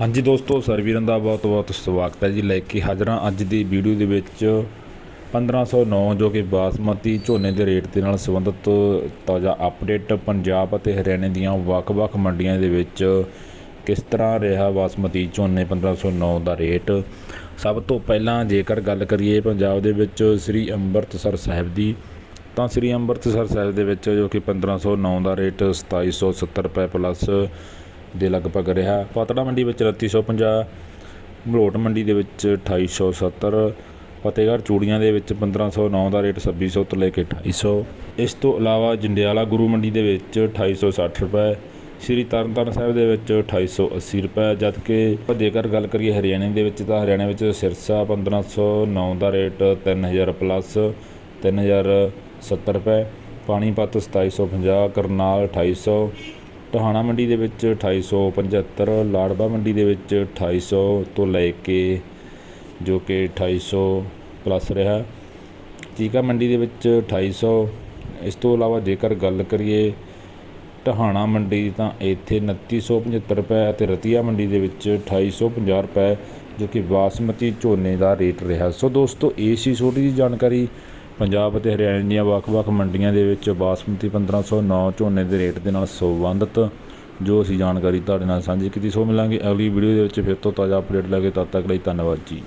ਹਾਂਜੀ ਦੋਸਤੋ ਸਰਵੀਰਾਂ ਦਾ ਬਹੁਤ ਬਹੁਤ ਸਵਾਗਤ ਹੈ ਜੀ ਲੈ ਕੇ ਹਾਜ਼ਰਾਂ ਅੱਜ ਦੀ ਵੀਡੀਓ ਦੇ ਵਿੱਚ 1509 ਜੋ ਕਿ ਬਾਸਮਤੀ ਝੋਨੇ ਦੇ ਰੇਟ ਦੇ ਨਾਲ ਸੰਬੰਧਿਤ ਤਾਜ਼ਾ ਅਪਡੇਟ ਪੰਜਾਬ ਅਤੇ ਹਰਿਆਣੇ ਦੀਆਂ ਵੱਖ-ਵੱਖ ਮੰਡੀਆਂ ਦੇ ਵਿੱਚ ਕਿਸ ਤਰ੍ਹਾਂ ਰਿਹਾ ਬਾਸਮਤੀ ਝੋਨੇ 1509 ਦਾ ਰੇਟ। ਸਭ ਤੋਂ ਪਹਿਲਾਂ ਜੇਕਰ ਗੱਲ ਕਰੀਏ ਪੰਜਾਬ ਦੇ ਵਿੱਚ ਸ੍ਰੀ ਅੰਮ੍ਰਿਤਸਰ ਸਾਹਿਬ ਦੀ, ਤਾਂ ਸ੍ਰੀ ਅੰਮ੍ਰਿਤਸਰ ਸਾਹਿਬ ਦੇ ਵਿੱਚ ਜੋ ਕਿ 1509 ਦਾ ਰੇਟ 2770 ਰੁਪਏ ਪਲੱਸ ਦੇ ਲਗਭਗ ਰਿਹਾ। ਪਤੜਾ ਮੰਡੀ ਵਿੱਚ 3850 ਮਲੋਟ ਮੰਡੀ ਦੇ ਵਿੱਚ 2870 ਫਤਿਹਗੜ੍ਹ ਚੂੜੀਆਂ ਦੇ ਵਿੱਚ 1509 ਦਾ ਰੇਟ 2600 ਤੋਂ ਲੈ ਕੇ 2800 ਇਸ ਤੋਂ ਇਲਾਵਾ ਜੰਡਿਆਲਾ ਗੁਰੂ ਮੰਡੀ ਦੇ ਵਿੱਚ 2860 ਰੁਪਏ, ਸ੍ਰੀ ਤਰਨਤਾਰਨ ਸਾਹਿਬ ਦੇ ਵਿੱਚ 2880 ਰੁਪਏ ਜਦ ਕਿ ਜੇਕਰ ਗੱਲ ਕਰੀਏ ਹਰਿਆਣੇ ਦੇ ਵਿੱਚ ਤਾਂ ਹਰਿਆਣੇ ਵਿੱਚ ਸਿਰਸਾ 1509 ਦਾ ਰੇਟ 3000 ਪਲੱਸ 3070 ਰੁਪਏ, ਪਾਣੀਪਤ 2750 ਕਰਨਾਲ 2800 ਟਹਾਣਾ ਮੰਡੀ ਦੇ ਵਿੱਚ 2875 ਲਾੜਵਾ ਮੰਡੀ ਦੇ ਵਿੱਚ 2800 ਤੋਂ ਲੈ ਕੇ ਜੋ ਕਿ 2800 ਪਲੱਸ ਰਿਹਾ। ਚੀਕਾ ਮੰਡੀ ਦੇ ਵਿੱਚ 2800 ਇਸ ਤੋਂ ਇਲਾਵਾ ਜੇਕਰ ਗੱਲ ਕਰੀਏ ਟਹਾਣਾ ਮੰਡੀ ਦੀ ਤਾਂ ਇੱਥੇ 2975 ਰੁਪਏ ਅਤੇ ਰਤੀਆ ਮੰਡੀ ਦੇ ਵਿੱਚ 2850 ਰੁਪਏ, ਜੋ ਕਿ ਬਾਸਮਤੀ ਝੋਨੇ ਦਾ ਰੇਟ ਰਿਹਾ। ਸੋ ਦੋਸਤੋ, ਇਹ ਸੀ ਛੋਟੀ ਜਿਹੀ ਜਾਣਕਾਰੀ। ਪੰਜਾਬ ਅਤੇ ਹਰਿਆਣਾ ਦੀਆਂ ਵੱਖ-ਵੱਖ ਮੰਡੀਆਂ ਦੇ ਵਿੱਚ ਬਾਸਮਤੀ 1509 ਝੋਨੇ ਦੇ ਰੇਟ ਦੇ ਨਾਲ ਸੰਬੰਧਿਤ, ਜੋ ਅਸੀਂ ਜਾਣਕਾਰੀ ਤੁਹਾਡੇ ਨਾਲ ਸਾਂਝੀ ਕੀਤੀ। ਸੋ ਮਿਲਾਂਗੇ ਅਗਲੀ ਵੀਡੀਓ ਦੇ ਵਿੱਚ। ਫਿਰ ਤੋਂ ਤਾਜ਼ਾ ਅਪਡੇਟ ਲੈ ਕੇ ਤਦ ਤੱਕ ਲਈ ਧੰਨਵਾਦ ਜੀ।